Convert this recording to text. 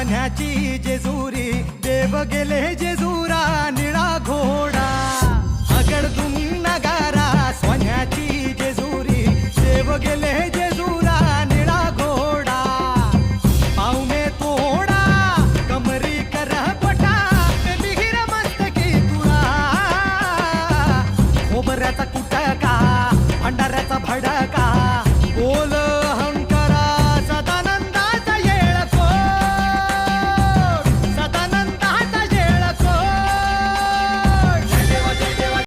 सोन्याची जेजुरी देव गेले जेजुरा निळा घोडा. अगड तुम नगारा सोन्याची जेजुरी देव गेले जेजुरा निळा घोडा. पाव तोडा कमरी कर पटा मिहिर मस्तकी तुळा खोबऱ्याचा